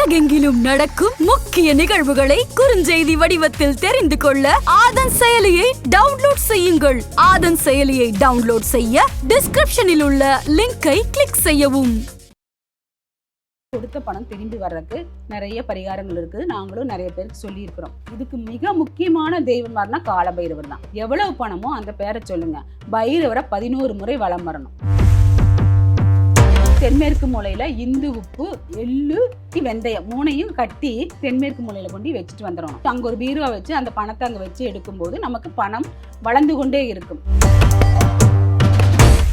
உலகெங்கிலும் நடக்கும் முக்கிய நிகழ்வுகளை குறுஞ்செய்தி வடிவத்தில் தெரிந்து கொள்ள ஆதன் செயலியை டவுன்லோட் செய்யுங்கள். ஆதன் செயலியை டவுன்லோட் செய்ய டிஸ்கிரிப்ஷனில் உள்ள லிங்கை கிளிக் செய்யவும். கொடுத்த பணம் திரும்பி வர்றதுக்கு நிறைய பரிகாரங்கள் இருக்குது. நாங்களும் நிறைய பேருக்கு சொல்லியிருக்கிறோம். இதுக்கு மிக முக்கியமான தெய்வம் யாருன்னா கால பைரவர் தான். எவ்வளவு பணமோ அந்த பேரை சொல்லுங்க. பைரவரை பதினோரு முறை வலம் வரணும். தென்மேற்கு மூலையில இந்து உப்பு எள்ளு வெந்தயம் மூணையும் கட்டி தென்மேற்கு மூலையில கொண்டு வச்சுட்டு வந்துடணும். அங்க ஒரு பீருவா வச்சு அந்த பணத்தை அங்க வச்சு எடுக்கும்போது நமக்கு பணம் வளர்ந்து கொண்டே இருக்கும்.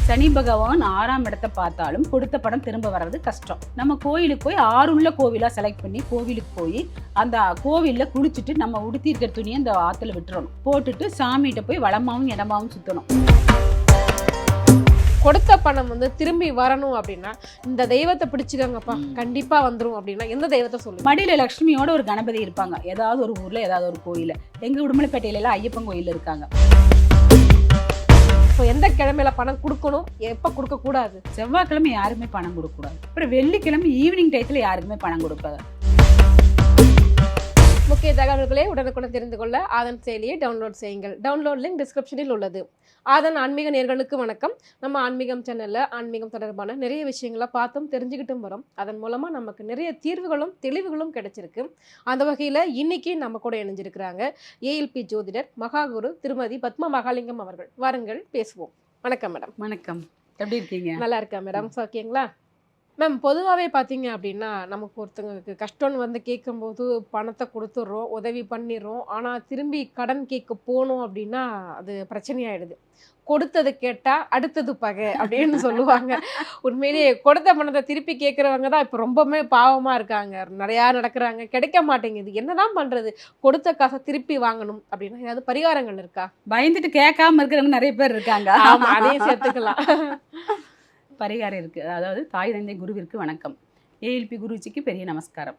சனி பகவான் ஆறாம் இடத்தை பார்த்தாலும் கொடுத்த படம் திரும்ப வர்றது கஷ்டம். நம்ம கோயிலுக்கு போய் ஆறுள்ள கோவிலாக செலக்ட் பண்ணி கோவிலுக்கு போய் அந்த கோவிலில் குளிச்சுட்டு நம்ம உடுத்தி இருக்கிற துணியை அந்த ஆற்றுல விட்டுறணும். போட்டுட்டு சாமிகிட்ட போய் வளமாவும் இடமாவும் சுற்றணும் கொடுத்த பணம் வந்து திரும்பி வரணும் அப்படின்னா இந்த தெய்வத்தை பிடிச்சுக்கோங்கப்பா. ம். கண்டிப்பா வந்துரும் அப்படின்னா எந்த தெய்வத்தை சொல்லுங்க மடியில லக்ஷ்மியோட ஒரு கணபதி இருப்பாங்க. ஏதாவது ஒரு ஊர்ல ஏதாவது ஒரு கோயில எங்க உடுமலைப்பேட்டையில எல்லாம் ஐயப்பன் கோயில் இருக்காங்க. இப்போ எந்த கிழமையில பணம் கொடுக்கணும்? எப்ப கொடுக்க கூடாது? செவ்வாய்க்கிழமை யாருமே பணம் கொடுக்கக்கூடாது. அப்புறம் வெள்ளிக்கிழமை ஈவினிங் டயத்துல யாருக்குமே பணம் கொடுக்காது. முக்கிய தகவல்களை உடனுக்குடன் தெரிந்து கொள்ள ஆதன் செயலியை டவுன்லோட் செய்யுங்கள். டவுன்லோட் லிங்க் டிஸ்கிரிப்ஷனில் உள்ளது. ஆதன் ஆன்மீக நேர்களுக்கு வணக்கம். நம்ம ஆன்மீகம் சேனல்ல ஆன்மீகம் தொடர்பான நிறைய விஷயங்களை பார்த்தும் தெரிஞ்சுக்கிட்டும் வரோம். அதன் மூலமா நமக்கு நிறைய தீர்வுகளும் தெளிவுகளும் கிடைச்சிருக்கு. அந்த வகையில இன்னைக்கு நம்ம கூட இணைஞ்சிருக்கிறாங்க ஏஎல்பி ஜோதிடர் மகாகுரு திருமதி பத்மா மகாலிங்கம் அவர்கள். வாருங்கள் பேசுவோம். வணக்கம் மேடம். வணக்கம். எப்படி இருக்கீங்க? நல்லா இருக்கா மேடம். ஓகேங்களா மேம் பொதுவாகவே பார்த்தீங்க அப்படின்னா நமக்கு ஒருத்தங்களுக்கு கஷ்டம்னு வந்து கேட்கும்போது பணத்தை கொடுத்துட்றோம் உதவி பண்ணிடுறோம். ஆனால் திரும்பி கடன் கேட்க போனோம் அப்படின்னா அது பிரச்சனையாயிடுது. கொடுத்தது கேட்டால் அடுத்தது பகை அப்படின்னு சொல்லுவாங்க. உண்மையிலேயே கொடுத்த பணத்தை திருப்பி கேட்குறவங்க தான் இப்போ ரொம்பவுமே பாவமாக இருக்காங்க. நிறையா நடக்கிறாங்க. கிடைக்க மாட்டேங்குது. என்னதான் பண்ணுறது கொடுத்த காசை திருப்பி வாங்கணும் அப்படின்னா. ஏதாவது பரிகாரங்கள் இருக்கா? பயந்துட்டு கேட்காம இருக்கிறவங்க நிறைய பேர் இருக்காங்க. அதையும் சேர்த்துக்கலாம். பரிகாரருக்கு அதாவது தாய் தந்தை குருவிற்கு வணக்கம். ஏஎல்பி குருஜிக்கு பெரிய நமஸ்காரம்.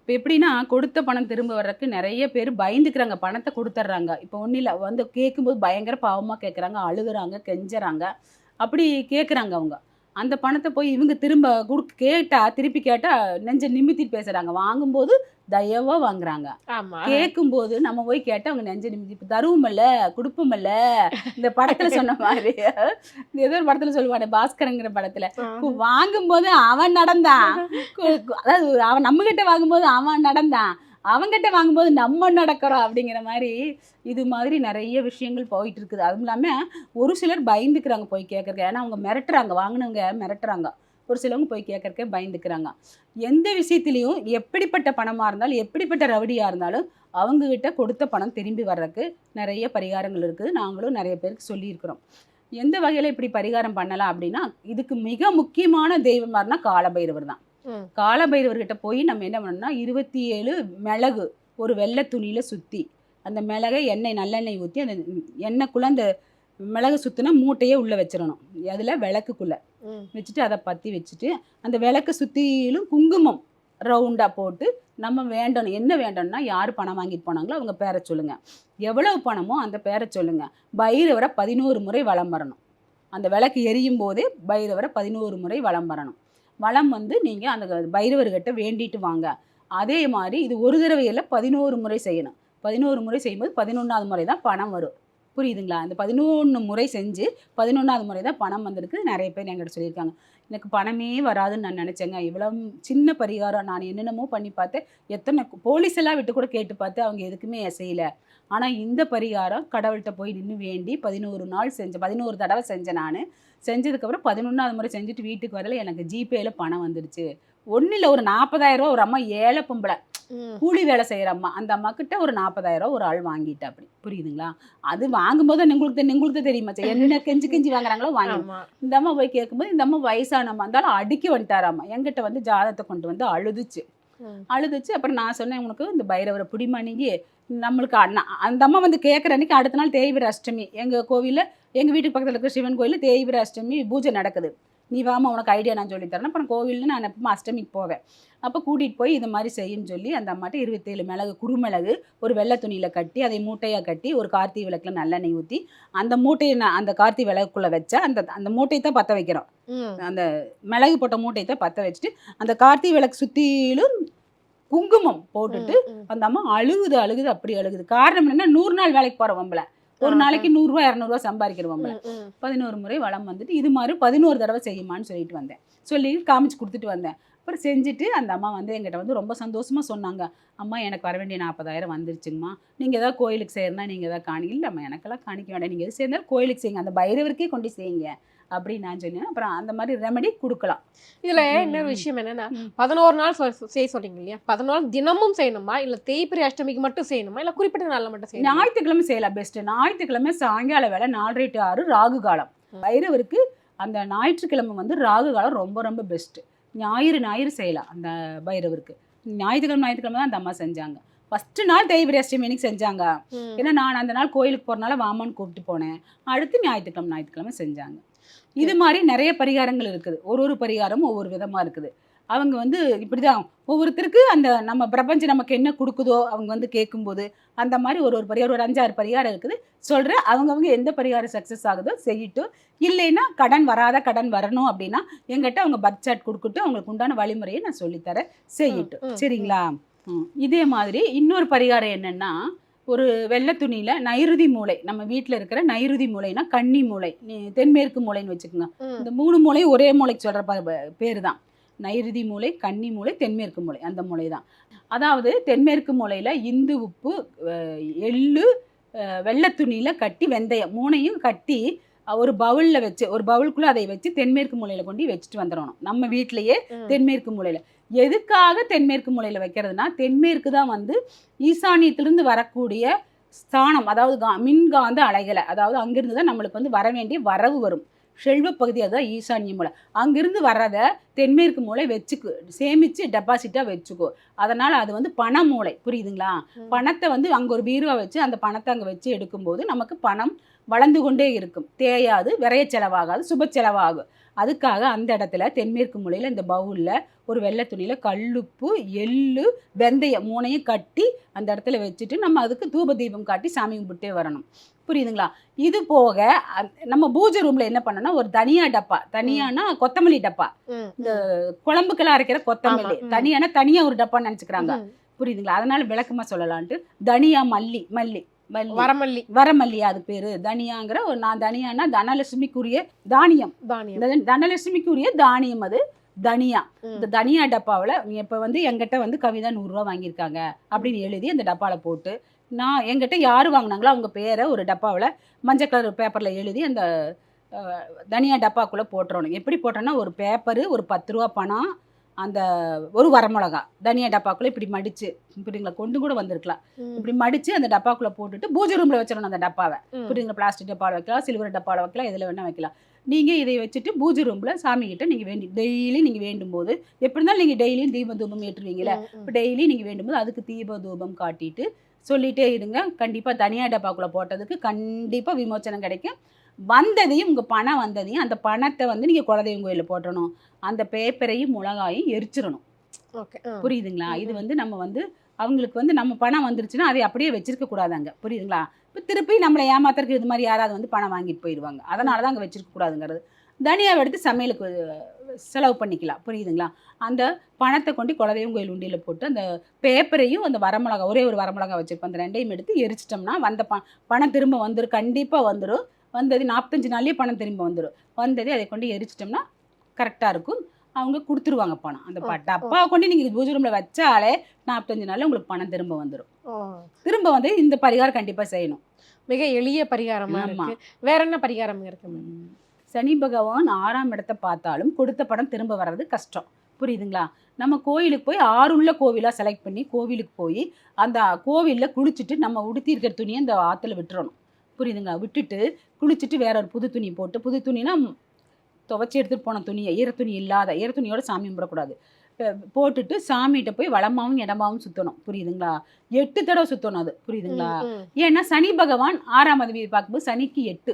இப்போ எப்படின்னா கொடுத்த பணம் திரும்ப வர்றதுக்கு நிறைய பேர் பயந்துக்கிறாங்க. பணத்தை கொடுத்துட்றாங்க இப்போ ஒன்றும் இல்லை வந்து கேட்கும்போது பயங்கர பாவமாக கேட்குறாங்க அழுகுறாங்க கெஞ்சுறாங்க. அப்படி கேட்குறாங்க அவங்க. அந்த பணத்தை போய் இவங்க திரும்ப குடுக்க கேட்டால் திருப்பி கேட்டால் நெஞ்ச நிமித்திட்டு பேசுகிறாங்க வாங்கும்போது தயவாக வாங்குறாங்க. கேட்கும்போது நம்ம போய் கேட்டா அவங்க நெஞ்ச நிமிதி இப்போ தருவோமல்ல கொடுப்போமல்ல இந்த படத்துல சொன்ன மாதிரி. இந்த ஏதோ ஒரு படத்துல சொல்லுவானே பாஸ்கரங்கிற படத்துல. கு- வாங்கும்போது அவன் நடந்தான். அதாவது அவன் நம்ம கிட்ட வாங்கும்போது அவன் நடந்தான். அவங்ககிட்ட வாங்கும்போது நம்ம நடக்கிறோம் அப்படிங்கிற மாதிரி இது மாதிரி நிறைய விஷயங்கள் போயிட்டு இருக்குது. அதுவும் இல்லாமல் ஒரு சிலர் பயந்துக்கிறாங்க போய் கேட்கறக்கு ஏன்னா அவங்க மிரட்டுறாங்க. வாங்கினவங்க மிரட்டுறாங்க. ஒரு சிலவங்க போய் கேட்கறக்கே பயந்துக்கிறாங்க. எந்த விஷயத்துலையும் எப்படிப்பட்ட பணமாக இருந்தாலும் எப்படிப்பட்ட ரவுடியாக இருந்தாலும் அவங்கக்கிட்ட கொடுத்த பணம் திரும்பி வர்றதுக்கு நிறைய பரிகாரங்கள் இருக்குது. நாங்களும் நிறைய பேருக்கு சொல்லியிருக்கிறோம். எந்த வகையில் இப்படி பரிகாரம் பண்ணலாம் அப்படின்னா இதுக்கு மிக முக்கியமான தெய்வமாக இருந்தால் காலபைரவர் தான். காலபைரவர்கிட்ட போய் நம்ம என்ன பண்ணணும்னா இருபத்தி ஏழு மிளகு ஒரு வெள்ளை துணியில் சுற்றி அந்த மிளகை எண்ணெய் நல்லெண்ணெய் ஊற்றி அந்த எண்ணெய்க்குள்ளே அந்த மிளகு சுற்றினா மூட்டையே உள்ளே வச்சிடணும். அதில் விளக்குக்குள்ளே. வச்சுட்டு அதை பற்றி வச்சுட்டு அந்த விளக்கு சுற்றிலும் குங்குமம் ரவுண்டாக போட்டு நம்ம வேண்டணும். என்ன வேண்டணும்னா யார் பணம் வாங்கிட்டு போனாங்களோ அவங்க பேரை சொல்லுங்கள் எவ்வளவு பணமோ அந்த பேரை சொல்லுங்கள் பைரவரை பதினோரு முறை வலம் வரணும். அந்த விளக்கு எரியும் போதே பைரவரை பதினோரு முறை வலம் வரணும். வளம் வந்து நீங்கள் அந்த பைரவர்கிட்ட வேண்டிட்டு வாங்க. அதே மாதிரி இது ஒரு தடவையில் பதினோரு முறை செய்யணும். பதினோரு முறை செய்யும்போது பதினொன்றாவது முறை தான் பணம் வரும். புரியுதுங்களா? அந்த பதினொன்று முறை செஞ்சு பதினொன்றாவது முறை தான் பணம் வந்திருக்கு. நிறைய பேர் என்கிட்ட சொல்லியிருக்காங்க. எனக்கு பணமே வராதுன்னு நான் நினச்சேங்க. இவ்வளோ சின்ன பரிகாரம் நான் என்னென்னமோ பண்ணி பார்த்தேன். எத்தனை போலீஸ் எல்லாம் விட்டு கூட கேட்டு பார்த்து அவங்க எதுக்குமே செய்யலை ஆனால் இந்த பரிகாரம் கடவுள்கிட்ட போய் நின்று வேண்டி பதினோரு நாள் செஞ்சேன் பதினோரு தடவை செஞ்சேன் நான். செஞ்சதுக்கப்புறம் பதினொன்றாவது முறை செஞ்சுட்டு வீட்டுக்கு வரல. எனக்கு ஜிபேயில் பணம் வந்துடுச்சு ஒன்றும் இல்லை ஒரு நாற்பதாயிரரூவா ஒரு அம்மா ஏழை பொம்பளை. கூலி வேலை செய்கிற அம்மா. அந்த அம்மா கிட்ட ஒரு நாற்பதாயிரம் ஒரு ஆள் வாங்கிட்டா அப்படி. புரியுதுங்களா? அது வாங்கும்போது உங்களுக்கு உங்களுக்கு தெரியுமா? என்ன கெஞ்சி கெஞ்சி வாங்குறாங்களோ வாங்கி இந்த அம்மா போய் கேட்கும்போது இந்த அம்மா வயசான அம்மா இருந்தாலும் அடுக்கி வந்துட்டாராம்மா. என்கிட்ட வந்து ஜாதகத்தை கொண்டு வந்து அழுதுச்சு. அழுதுச்சு. அப்புறம் நான் சொன்னேன் உனக்கு இந்த பைரவரை பிடிமானிங்கி. நம்மளுக்கு அண்ணா அந்த அம்மா வந்து கேட்குற அன்னைக்கு அடுத்த நாள் தேய்பிர அஷ்டமி எங்கள் கோவிலில் எங்கள் வீட்டுக்கு பக்கத்தில் இருக்கிற சிவன் கோயிலில் தேய்பிர அஷ்டமி பூஜை நடக்குது. நீ வாமா உனக்கு ஐடியா நான் சொல்லித்தரேன் அப்புறம் கோவில்னு நான் எப்பவுமே அஷ்டமிக்கு போவேன். அப்போ கூட்டிகிட்டு போய் இது மாதிரி செய்யுன்னு சொல்லி அந்த அம்மாட்ட இருபத்தேழு மிளகு குறுமிளகு ஒரு வெள்ளை துணியில் கட்டி அதை மூட்டையாக கட்டி ஒரு கார்த்திகை விளக்கில் நல்லெண்ணெய் ஊற்றி அந்த மூட்டையை நான் அந்த கார்த்திகை விளக்குள்ளே வச்சா அந்த அந்த மூட்டையை தான் பற்ற வைக்கிறோம். அந்த மிளகு போட்ட மூட்டையை தான் பற்ற வச்சுட்டு அந்த கார்த்திகை விளக்கு சுற்றிலும் குங்குமம் போட்டுட்டு. அந்த அம்மா அழுகுது அழுகுது அப்படி அழுகுது. காரணம் என்ன நூறு நாள் வேலைக்கு போற வம்பல ஒரு நாளைக்கு நூறுரூவா இரநூறுவா சம்பாதிக்கிற வம்பல ம், ம். பதினோரு முறை வளம் வந்துட்டு இது மாதிரி பதினோரு தடவை செய்யுமான்னு சொல்லிட்டு வந்தேன். சொல்லி காமிச்சு கொடுத்துட்டு வந்தேன். அப்புறம் செஞ்சுட்டு அந்த அம்மா வந்து எங்கிட்ட வந்து ரொம்ப சந்தோஷமா சொன்னாங்க. அம்மா எனக்கு வர வேண்டிய நாற்பதாயிரம் வந்துருச்சுங்கம்மா. நீங்கள் ஏதாவது கோயிலுக்கு செய்யறனா நீங்கள் ஏதாவது காணி இல்லைம்மா எனக்கெல்லாம் காணிக்க வேண்டாம். நீங்கள் எது சேர்ந்தாலும் கோயிலுக்கு செய்யுங்க. அந்த பைரவருக்கே கொண்டு செய்யுங்க. அப்படின்னு நான் சொன்னேன். அப்புறம் அந்த மாதிரி ரெமெடி கொடுக்கலாம். இதுல இன்னொரு. விஷயம் என்னன்னா. பதினோரு நாள் செய்ய சொல்றீங்க இல்லையா? பதினோரு தினமும் செய்யணுமா? இல்ல தேய்பிரி அஷ்டமிக்கு மட்டும் செய்யணுமா? இல்ல குறிப்பிட்ட நாள்ல மட்டும் செய்யணுமா? ஞாயிற்றுக்கிழமை செய்யலாம். பெஸ்ட் ஞாயிற்றுக்கிழமை சாயங்கால வேலை நாலரை டு ஆறு ராகு காலம். ம். பைரவருக்கு அந்த ஞாயிற்றுக்கிழமை வந்து ராகு காலம் ரொம்ப ரொம்ப பெஸ்ட் ஞாயிறு ஞாயிறு செய்யலாம் அந்த பைரவருக்கு. ஞாயிற்றுக்கிழமை ஞாயிற்றுக்கிழமை தான் அந்த அம்மா செஞ்சாங்க. ஃபஸ்ட்டு நாள் தேய்பிரி அஷ்டமி அன்னைக்கு செஞ்சாங்க. ஏன்னா நான் அந்த நாள் கோயிலுக்கு போறனால வாமான்னு கூப்பிட்டு போனேன். அடுத்து ஞாயிற்றுக்கிழமை ஞாயிற்றுக்கிழமை செஞ்சாங்க. இது மாதிரி நிறைய பரிகாரங்கள் இருக்குது. ஒரு ஒரு பரிகாரமும் ஒவ்வொரு விதமா இருக்குது. அவங்க வந்து இப்படிதான். ஒவ்வொருத்தருக்கு அந்த நம்ம பிரபஞ்சம் நமக்கு என்ன கொடுக்குதோ அவங்க வந்து கேட்கும்போது அந்த மாதிரி ஒரு ஒரு பரிகாரம் ஒரு அஞ்சாறு பரிகாரம் இருக்குது. சொல்கிறேன் அவங்கவங்க எந்த பரிகாரம் சக்ஸஸ் ஆகுதோ செய்யட்டும் இல்லைன்னா கடன் வராத கடன் வரணும் அப்படின்னா எங்கிட்ட அவங்க பர்த் சார்ட் கொடுக்கட்டும் அவங்களுக்கு உண்டான வழிமுறையை நான் சொல்லித்தரேன். செய்யட்டும் சரிங்களா. இதே மாதிரி இன்னொரு பரிகாரம் என்னன்னா ஒரு வெள்ளை துணியில நைருதி மூளை நம்ம வீட்டில் இருக்கிற நைருதி மூளைனா கன்னி மூளை தென்மேற்கு மூளைன்னு வச்சுக்கோங்க. இந்த மூணு மூளையும் ஒரே மூளைக்கு சொல்கிற பேர் தான் நைருதி மூளை கன்னி மூளை தென்மேற்கு மூளை அந்த மூளை தான். அதாவது தென்மேற்கு மூலையில் இந்து உப்பு எள்ளு வெள்ளை துணியில் கட்டி வெந்தயம் மூணையும் கட்டி ஒரு பவுலில் வச்சு ஒரு பவுலுக்குள்ளே அதை வச்சு தென்மேற்கு மூலையில் கொண்டு வச்சுட்டு வந்துடணும். நம்ம வீட்டிலேயே. தென்மேற்கு மூலையில். எதுக்காக தென்மேற்கு மூலையில் வைக்கிறதுனா தென்மேற்கு தான் வந்து ஈசானியத்திலிருந்து வரக்கூடிய ஸ்தானம் அதாவது கா மின்காந்த அலைகளை அதாவது அங்கிருந்து தான் நம்மளுக்கு வந்து வர வேண்டிய வரவு வரும். செல்வ பகுதி அதுதான் ஈசான்ய மூலை அங்கிருந்து வர்றதை தென்மேற்கு மூலை வச்சுக்கு சேமித்து டெபாசிட்டாக வச்சுக்கோ அதனால் அது வந்து பண மூளை. புரியுதுங்களா. பணத்தை வந்து அங்கே ஒரு பீருவா வச்சு அந்த பணத்தை அங்கே வச்சு எடுக்கும்போது நமக்கு பணம் வளர்ந்து கொண்டே இருக்கும். தேயாது விரைய செலவாகாது சுப செலவாகும். அதுக்காக அந்த இடத்துல தென்மேற்கு மூலையில் இந்த பவுலில் ஒரு வெள்ளை துணியில் கல்லுப்பு எள்ளு வெந்தயம் மூணையும் கட்டி அந்த இடத்துல வச்சுட்டு நம்ம அதுக்கு தூப தீபம் காட்டி சாமி கும்பிட்டே வரணும். புரியுதுங்களா? இது போக நம்ம பூஜை ரூமில் என்ன பண்ணணும்னா ஒரு தனியா டப்பா தனியானா கொத்தமல்லி டப்பா. ம். குழம்புக்கெல்லாம் அரைக்கிற கொத்தமல்லி. தனியானா தனியா ஒரு டப்பான்னு நினச்சிக்கிறாங்க. புரியுதுங்களா? அதனால விளக்கமா சொல்லலான்ட்டு தனியா மல்லி மல்லி மல்லி. வரமல்லி. வரமல்லியா அது பேரு. தனியாங்கிற ஒரு நான் தனியானா தனலட்சுமிக்குரிய தானியம். தானியம். இந்த தனலட்சுமிக்குரிய தானியம் அது. தனியா. இந்த தனியா டப்பாவில் இப்போ வந்து எங்கிட்ட வந்து கவிதா நூறுரூவா வாங்கியிருக்காங்க அப்படின்னு எழுதி அந்த டப்பாவில் போட்டு நான் எங்கிட்ட யார் வாங்கினாங்களோ அவங்க பேரை ஒரு டப்பாவில் மஞ்சள் கலர் பேப்பரில் எழுதி அந்த தனியா டப்பாக்குள்ளே போட்டுறணும். எப்படி போட்டோன்னா ஒரு பேப்பரு ஒரு பத்து ரூபா பணம் அந்த ஒரு வரமிளகா தனியா டப்பாக்குள்ளே இப்படி மடிச்சு இப்படிங்களா கொண்டு கூட வந்திருக்கலாம். இப்படி மடிச்சு அந்த டப்பாக்குள்ளே போட்டுட்டு பூஜை ரூமில் வச்சிடணும் அந்த டப்பாவை. ம். புரியுதுங்க பிளாஸ்டிக் டப்பாவில் வைக்கலாம் சில்வர் டப்பாவில் வைக்கலாம் எதில் வேணால் வைக்கலாம். நீங்கள் இதை வச்சுட்டு பூஜை ரூமில் சாமிகிட்ட நீங்கள் வேண்டி டெய்லி நீங்கள் வேண்டும் போது எப்படி இருந்தாலும் நீங்கள் டெய்லியும் தீப தூபம் ஏற்றுவீங்களே. இப்போ டெய்லி நீங்கள் வேண்டும்போது அதுக்கு தீப தூபம் காட்டிட்டு சொல்லிட்டே இருங்க. கண்டிப்பாக தனியார் டப்பாக்குள்ளே போட்டதுக்கு கண்டிப்பாக விமோச்சனம் கிடைக்கும். வந்ததையும் உங்கள் பணம் வந்ததையும் அந்த பணத்தை வந்து நீங்கள் குலதெய்வம் கோயிலில் போட்டணும். அந்த பேப்பரையும் மிளகாயும் எரிச்சிடணும். ஓகே. புரியுதுங்களா? இது. வந்து நம்ம வந்து அவங்களுக்கு வந்து நம்ம பணம் வந்துருச்சுன்னா அதை அப்படியே வச்சிருக்க கூடாதாங்க. புரியுதுங்களா? இப்போ திருப்பி நம்மளை ஏமாத்துறதுக்கு இது மாதிரி யாராவது வந்து பணம் வாங்கிட்டு போயிடுவாங்க அதனால தான் அங்கே வச்சிருக்க கூடாதுங்கிறது. தனியாவை எடுத்து சமையலுக்கு செலவு பண்ணிக்கலாம். புரியுதுங்களா? அந்த பணத்தை கொண்டு குலதெய்வம் கோயில் உண்டியில் போட்டு அந்த பேப்பரையும் அந்த வரமிளகா ஒரே ஒரு வரமிளகா வச்சிருப்போம். அந்த ரெண்டையும் எடுத்து எரிச்சிட்டோம்னா வந்த ப பணம் திரும்ப வந்துடும் கண்டிப்பாக வந்துடும் வந்தது நாற்பத்தஞ்சு நாள்லேயே பணம் திரும்ப வந்துடும் வந்ததே அதை கொண்டு எரிச்சிட்டோம்னா கரெக்டாக இருக்கும். அவங்க கொடுத்துருவாங்க பணம். அந்த ப- ஓ, டப்பா கொண்டு நீங்கள் பூஜை ரூமில் வச்சாலே நாற்பத்தஞ்சு நாளில் உங்களுக்கு பணம் திரும்ப வந்துடும். திரும்ப வந்து இந்த பரிகாரம் கண்டிப்பாக செய்யணும். மிக எளிய பரிகாரமா ஆமா. இருக்கு. வேற என்ன பரிகாரம் இருக்கு. சனி பகவான் ஆறாம் இடத்தை பார்த்தாலும் கொடுத்த படம் திரும்ப வர்றது கஷ்டம். புரியுதுங்களா? நம்ம கோயிலுக்கு போய் ஆறுள்ள கோவிலாக செலக்ட் பண்ணி கோவிலுக்கு போய் அந்த கோவிலில் குளிச்சுட்டு நம்ம உடுத்தி இருக்கிற துணியை அந்த ஆற்றுல விட்டுறணும். புரியுதுங்களா? விட்டுட்டு குளிச்சுட்டு வேற ஒரு புது துணி போட்டு புது துணினா துவைச்சி எடுத்துகிட்டு போன துணியை ஈர துணி இல்லாத ஈர துணியோட சாமி கும்பிடக்கூடாது. போட்டுட்டு சாமிகிட்ட போய் வளமாவும் இடமாவும் சுற்றணும் புரியுதுங்களா? எட்டு தடவை சுற்றணும் அது. புரியுதுங்களா. ஏன்னா சனி பகவான் ஆறாம் அதிபதி பார்க்கும்போது சனிக்கு எட்டு.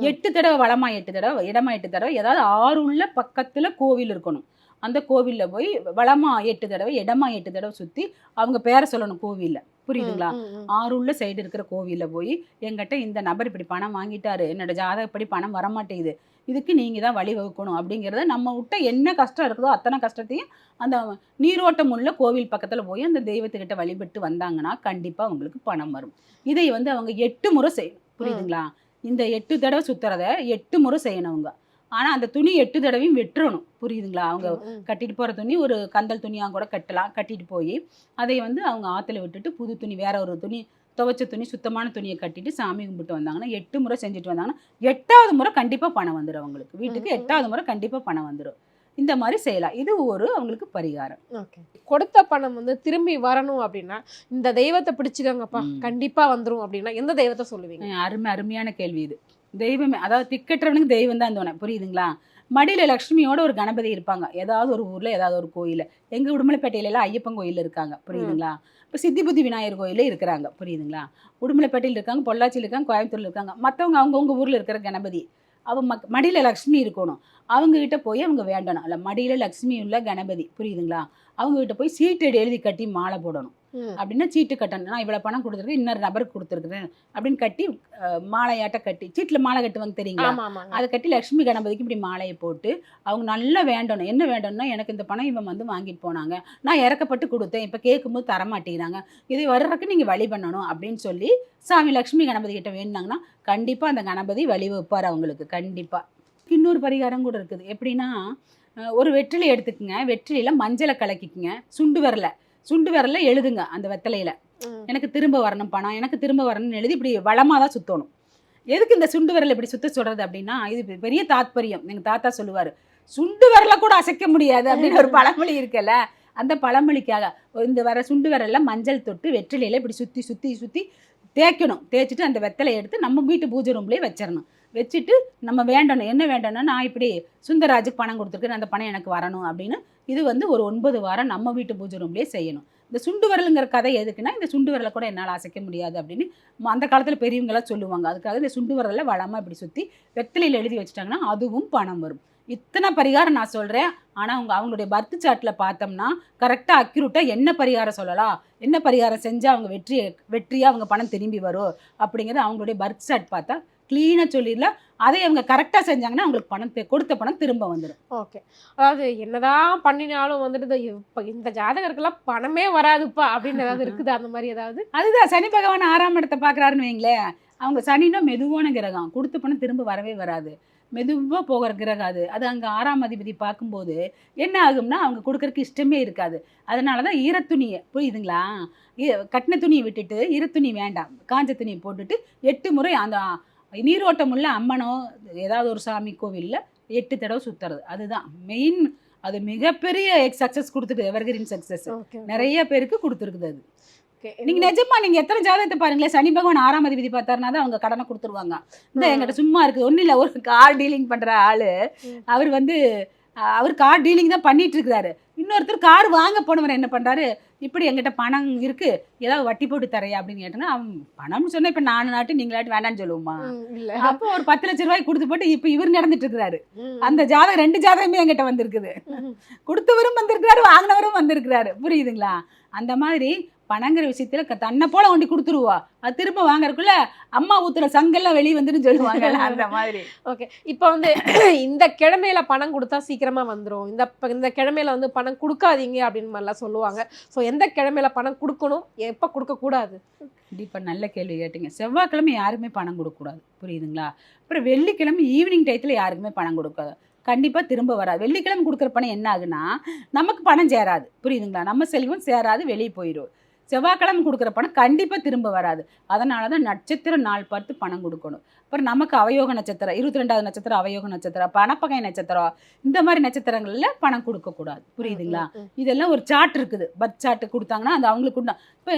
எட்டு தடவை வளமா எட்டு தடவை இடமா எட்டு தடவை ஏதாவது ஆறு உள்ள பக்கத்துல கோவில் இருக்கணும். அந்த கோவில்ல போய் வளமா எட்டு தடவை இடமா எட்டு தடவை சுத்தி அவங்க பேரை சொல்லணும் கோவில்ல. புரியுதுங்களா? ம், ம், ம். ஆறு உள்ள சைடு இருக்கிற கோவில்ல போய் எங்கிட்ட இந்த நபர் இப்படி பணம் வாங்கிட்டாரு என்னோட ஜாதகப்படி பணம் வரமாட்டேங்குது இதுக்கு நீங்கள் தான் வழி வகுக்கணும் அப்படிங்கிறத நம்ம விட்ட என்ன கஷ்டம் இருக்குதோ அத்தனை கஷ்டத்தையும் அந்த நீரோட்டம் உள்ள கோவில் பக்கத்தில் போய் அந்த தெய்வத்துக்கிட்ட வழிபட்டு வந்தாங்கன்னா கண்டிப்பாக அவங்களுக்கு பணம் வரும். இதை வந்து அவங்க எட்டு முறை செய்யணும். புரியுதுங்களா? இந்த எட்டு தடவை சுத்துறத எட்டு முறை செய்யணும் அவங்க. ஆனால் அந்த துணி எட்டு தடவையும் வெட்டுறணும் புரியுதுங்களா? அவங்க. கட்டிட்டு போகிற துணி ஒரு கந்தல் துணியாக கூட கட்டலாம். கட்டிட்டு போய் அதை வந்து அவங்க ஆற்றுல விட்டுட்டு புது துணி வேற ஒரு துணி துவைச்ச துணி சுத்தமான துணியை கட்டிட்டு சாமி கும்பிட்டு வந்தாங்கன்னா எட்டு முறை செஞ்சுட்டு வந்தாங்கன்னா எட்டாவது முறை கண்டிப்பாக பணம் வந்துடும் அவங்களுக்கு. வீட்டுக்கு. எட்டாவது முறை கண்டிப்பாக பணம் வந்துடும் இந்த மாதிரி செய்யலாம். இது ஒரு அவங்களுக்கு பரிகாரம். ஓகே. கொடுத்த பணம் வந்து திரும்பி வரணும் அப்படின்னா இந்த தெய்வத்தை பிடிச்சுக்கோங்கப்பா. கண்டிப்பா வந்துரும் அப்படின்னா எந்த தெய்வத்தை சொல்லுவீங்க? அருமை அருமையான கேள்வி இது. தெய்வமே அதாவது திக்கற்றவனுக்கு தெய்வம் தான் தோணும் புரியுதுங்களா? மடியில் லக்ஷ்மியோட ஒரு கணபதி இருப்பாங்க. ஏதாவது ஒரு ஊரில் ஏதாவது ஒரு கோயில் எங்கள் உடுமலைப்பேட்டையில எல்லாம் ஐயப்பன் கோயில் இருக்காங்க. புரியுதுங்களா? இப்போ சித்தி புத்தி விநாயகர் கோயிலே இருக்கிறாங்க. புரியுதுங்களா? உடுமலைப்பேட்டையில் இருக்காங்க பொள்ளாச்சியில் இருக்காங்க கோயம்புத்தூர்ல இருக்காங்க. மற்றவங்க அவங்கவுங்க ஊரில் இருக்கிற கணபதி. அவ மக் மடியில் லக்ஷ்மி இருக்கணும். அவங்கக்கிட்ட போய் அவங்க வேண்டணும். இல்லை மடியில் லக்ஷ்மி உள்ள கணபதி. புரியுதுங்களா? அவங்கக்கிட்ட போய் சீட்டு எழுதி கட்டி மாலை போடணும். அப்படின்னா சீட்டு கட்டணும். நான் இவ்வளோ பணம் கொடுத்துருக்கேன் இன்னொரு நபருக்கு கொடுத்துருக்குறேன் அப்படின்னு கட்டி மாலையாட்ட கட்டி சீட்டில் மாலை கட்டுவாங்க தெரியுங்களா? அதை கட்டி லக்ஷ்மி கணபதிக்கு இப்படி மாலையை போட்டு அவங்க நல்லா வேண்டணும். என்ன வேண்டணும்னா எனக்கு இந்த பணம் இவன் வந்து வாங்கிட்டு போனாங்க. நான் இறக்கப்பட்டு கொடுத்தேன். இப்போ கேட்கும்போது தர மாட்டேங்கிறாங்க. இது வர்றதுக்கு நீங்கள் வழி பண்ணணும் அப்படின்னு சொல்லி சாமி லக்ஷ்மி கணபதி கிட்ட வேணுனாங்கன்னா கண்டிப்பாக அந்த கணபதி வழி வைப்பார் அவங்களுக்கு. கண்டிப்பாக இன்னொரு பரிகாரம் கூட இருக்குது. எப்படின்னா ஒரு வெற்றிலை எடுத்துக்கங்க. வெற்றிலையில் மஞ்சளை கலக்கிக்குங்க. சுண்டு விரல. சுண்டு விரல்ல எழுதுங்க அந்த வெத்தலையில. எனக்கு திரும்ப வரணும் பணம் எனக்கு திரும்ப வரணும்னு எழுதி இப்படி வளமாக தான் சுற்றணும் எதுக்கு இந்த சுண்டு விரல் இப்படி சுத்த சொல்றது அப்படின்னா இது பெரிய தாத்பரியம். எங்கள் தாத்தா சொல்லுவார் சுண்டு விரலை கூட அசைக்க முடியாது அப்படின்னு ஒரு பழமொழி இருக்குல்ல அந்த பழமொழிக்காக. இந்த வர சுண்டு விரல்ல மஞ்சள் தொட்டு வெற்றிலையில இப்படி சுற்றி சுற்றி சுற்றி தேய்க்கணும். தேய்ச்சிட்டு அந்த வெத்தலையை எடுத்து நம்ம வீட்டு பூஜை ரூம்லேயே வச்சிடணும். வச்சுட்டு நம்ம வேண்டணும். என்ன வேண்டணும்னா நான் இப்படி சுந்தராஜுக்கு பணம் கொடுத்துருக்கேன். அந்த பணம் எனக்கு வரணும் அப்படின்னு இது வந்து ஒரு ஒன்பது வாரம் நம்ம வீட்டு பூஜை ரூம்லேயே செய்யணும். இந்த சுண்டு விரலுங்கிற கதை எதுக்குன்னா இந்த சுண்டு விரலை கூட என்னால் அசைக்க முடியாது அப்படின்னு அந்த காலத்தில் பெரியவங்களாம் சொல்லுவாங்க. அதுக்காக இந்த சுண்டு விரலில் வளமாக இப்படி சுற்றி வெத்தலையில் எழுதி வச்சுட்டாங்கன்னா அதுவும் பணம் வரும். இத்தனை பரிகாரம் நான் சொல்கிறேன் ஆனால் அவங்க அவங்களுடைய பர்த் சார்ட்டில் பார்த்தோம்னா கரெக்டாக அக்யூரேட்டாக என்ன பரிகாரம் சொல்லலாம்? என்ன பரிகாரம் செஞ்சால் அவங்க வெற்றி வெற்றியாக அவங்க பணம் திரும்பி வரும்? அப்படிங்கிறது அவங்களுடைய பர்த் சார்ட் பார்த்தா க்ளீனாக சொல்லிடலாம் அதை அவங்க கரெக்டாக செஞ்சாங்கன்னா அவங்களுக்கு பணம் கொடுத்த பணம் திரும்ப வந்துடும் ஓகே அதாவது என்னதான் பண்ணினாலும் வந்துட்டு இப்ப இந்த ஜாதகருக்கெல்லாம் பணமே வராதுப்பா அப்படின்னு ஏதாவது இருக்குது? அந்த மாதிரி ஏதாவது? அதுதான். சனி பகவான் ஆறாம் இடத்தை பார்க்குறாருன்னு வைங்களேன் அவங்க சனினா மெதுவான கிரகம். கொடுத்த பணம் திரும்ப வரவே வராது. மெதுவாக போகிற கிரகம் அது. அது அங்கே ஆறாம் அதிபதி பார்க்கும்போது என்ன ஆகும்னா அவங்க கொடுக்கறதுக்கு இஷ்டமே இருக்காது. அதனால தான் ஈரத்துணியை புரியுதுங்களா? கட்டின துணியை விட்டுட்டு ஈரத்துணி வேண்டாம். காஞ்ச துணியை போட்டுட்டு எட்டு முறை அந்த நீரோட்டம் உள்ள அம்மனோ ஏதாவது ஒரு சாமி கோவிலில் எட்டு தடவை சுற்றுறது அதுதான். மெயின் அது மிகப்பெரிய சக்ஸஸ் கொடுத்துருக்கு எவர்கிரீன் சக்ஸஸ் நிறைய பேருக்கு கொடுத்துருக்குது அது. நீங்க நிஜமா நீங்க எத்தனை ஜாதகத்தை பாருங்களேன். சனி பகவான் ஆறாம் அதிபதி பார்த்தாருனா தான் அவங்க கடனை கொடுத்துருவாங்க. இந்த. எங்கிட்ட சும்மா இருக்கு ஒன்றும் இல்லை. ஒரு கார் டீலிங் பண்ற ஆளு. அவர் வந்து அவர் கார் டீலிங் தான் பண்ணிட்டு இருக்கிறாரு. இன்னொருத்தர் கார் வாங்க போனவர் என்ன பண்றாரு? இப்படி எங்கிட்ட பணம் இருக்கு ஏதாவது வட்டி போட்டு தரையா அப்படின்னு கேட்டோன்னா அவன் பணம்னு சொன்னா இப்ப நாலு நாட்டு நீங்களாட்டு வேண்டாம்னு சொல்லுவோமா? அப்போ ஒரு பத்து லட்ச ரூபாய் கொடுத்து போட்டு இப்ப இவர் நடந்துட்டு இருக்கிறாரு. அந்த ஜாதகம் ரெண்டு ஜாதகமே என்கிட்ட வந்திருக்குது. கொடுத்தவரும் வந்திருக்கிறாரு வாங்கினவரும் வந்திருக்கிறாரு. புரியுதுங்களா? அந்த மாதிரி பணங்கிற விஷயத்துல தன்னை போல ஒண்டி கொடுத்துருவா. அது திரும்ப வாங்குறதுக்குள்ள அம்மா ஊத்துற சங்கெல்லாம் வெளியே வந்துன்னு சொல்லுவாங்க அந்த மாதிரி. ஓகே. இப்போ வந்து இந்த கிழமையில பணம் கொடுத்தா சீக்கிரமா வந்துரும். இந்த இந்த கிழமையில வந்து பணம் கொடுக்காதீங்க அப்படின்னு மாதிரிலாம் சொல்லுவாங்க. ஸோ எந்த கிழமையில பணம் கொடுக்கணும்? எப்போ கொடுக்க கூடாது? கண்டிப்பா நல்ல கேள்வி கேட்டீங்க. செவ்வாய்க்கிழமை யாருமே பணம் கொடுக்கக்கூடாது புரியுதுங்களா? அப்புறம் வெள்ளிக்கிழமை ஈவினிங் டயத்துல யாருக்குமே பணம் கொடுக்காது. கண்டிப்பா திரும்ப வராது. வெள்ளிக்கிழமை கொடுக்குற பணம் என்ன ஆகுனா நமக்கு பணம் சேராது. புரியுதுங்களா? நம்ம செல்வம் சேராது வெளியே போயிடும் செவ்வாய்க்கிழமை கொடுக்குற பணம் கண்டிப்பா திரும்ப வராது. அதனால தான் நட்சத்திர நாள் பார்த்து பணம் கொடுக்கணும். அப்புறம் நமக்கு அவயோக நட்சத்திரம் இருபத்தி ரெண்டாவது நட்சத்திரம் அவயோக நட்சத்திரம் பணப்பகை நட்சத்திரம் இந்த மாதிரி நட்சத்திரங்கள்ல பணம் கொடுக்கக்கூடாது புரியுதுங்களா? இதெல்லாம் ஒரு சார்ட் இருக்குது. பர்த் சார்ட் கொடுத்தாங்கன்னா அது அவங்களுக்கு உண்டா? இப்போ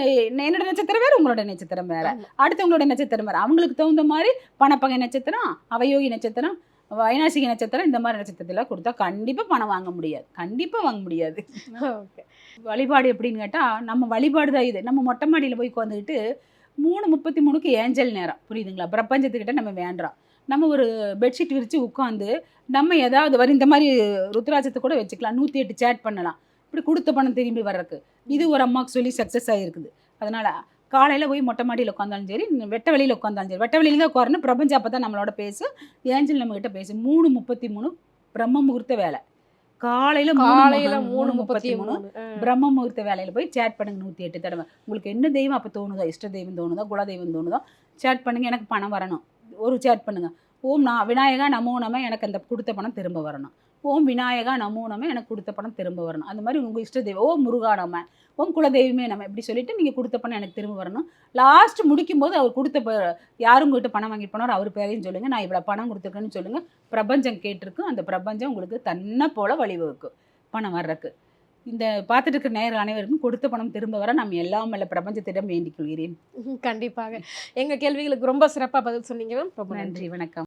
என்னோட நட்சத்திரம் வேறு உங்களோட நட்சத்திரம் வேற. அடுத்தவங்களோட நட்சத்திரம் வேறு. அவங்களுக்கு தகுந்த மாதிரி பணப்பகை நட்சத்திரம் அவயோகி நட்சத்திரம் வைநாசிக நட்சத்திரம் இந்த மாதிரி நட்சத்திரத்தில் கொடுத்தா கண்டிப்பாக பணம் வாங்க முடியாது. கண்டிப்பாக வாங்க முடியாது. ஓகே. வழிபாடு எப்படின்னு கேட்டால் நம்ம வழிபாடு தான் இது. நம்ம மொட்டை மாடியில் போய் உட்காந்துக்கிட்டு மூணு முப்பத்தி மூணுக்கு ஏஞ்சல் நேரம். புரியுதுங்களா? பிரபஞ்சத்துக்கிட்ட நம்ம வேண்டுறோம் நம்ம ஒரு பெட்ஷீட் விரித்து உட்காந்து நம்ம ஏதாவது வரும் இந்த மாதிரி ருத்ராட்சத்தை கூட வச்சுக்கலாம். நூற்றி எட்டு சேட் பண்ணலாம். இப்படி கொடுத்த பணம் திரும்பி வர்றதுக்கு. இது ஒரு அம்மாவுக்கு சொல்லி சக்ஸஸ் ஆகிருக்குது அதனால் காலையில் போய் மொட்டை மாடியில் உட்காந்தாலும் சரி வெட்ட வெளியில் உட்காந்தாலும் சரி. வெட்ட வெளியில தான் உட்காரணும். பிரபஞ்சம் அப்போ தான் நம்மளோட பேசு ஏஞ்சல் நம்மகிட்ட பேசு மூணு முப்பத்தி மூணு பிரம்ம முகூர்த்த வேலை. காலையில் காலையில மூணு முப்பத்தி மூணு பிரம்ம முகூர்த்த வேலையில் போய் சேட் பண்ணுங்க நூற்றி எட்டு தடவை. உங்களுக்கு என்ன தெய்வம் அப்போ தோணுதோ இஷ்ட தெய்வம் தோணுதோ குல தெய்வம் தோணுதோ சேட் பண்ணுங்க. எனக்கு பணம் வரணும். ஒரு சேட் பண்ணுங்க. ஓம் நான் விநாயகா நமோ நம எனக்கு அந்த கொடுத்த பணம் திரும்ப வரணும். ஓம் விநாயகா நமோ நம எனக்கு கொடுத்த பணம் திரும்ப வரணும். அந்த மாதிரி உங்கள் இஷ்ட தெய்வம் ஓம் முருகா நம ஓம் குலதெய்வமே நம்ம இப்படி சொல்லிட்டு நீங்கள் கொடுத்த பணம் எனக்கு திரும்ப வரணும். லாஸ்ட் முடிக்கும்போது அவர் கொடுத்த யாரும் உங்கள்கிட்ட பணம் வாங்கிட்டு போனாரோ அவர் பேரையும் சொல்லுங்கள் நான் இவ்வளோ பணம் கொடுத்துருக்கேன்னு சொல்லுங்கள் பிரபஞ்சம் கேட்டிருக்கு அந்த பிரபஞ்சம் உங்களுக்கு தன்னை போல வழிவகுக்கும். பணம் வர்றதுக்கு. இந்த பார்த்துட்டு இருக்கிற நேயர் அனைவருக்கும் கொடுத்த பணம் திரும்ப வர நம்ம எல்லாம் மேல பிரபஞ்சத்திடம் வேண்டிக் கொள்கிறேன். கண்டிப்பாக. எங்க கேள்விகளுக்கு ரொம்ப சிறப்பா பதில் சொன்னீங்க. மேம் ரொம்ப நன்றி. வணக்கம்.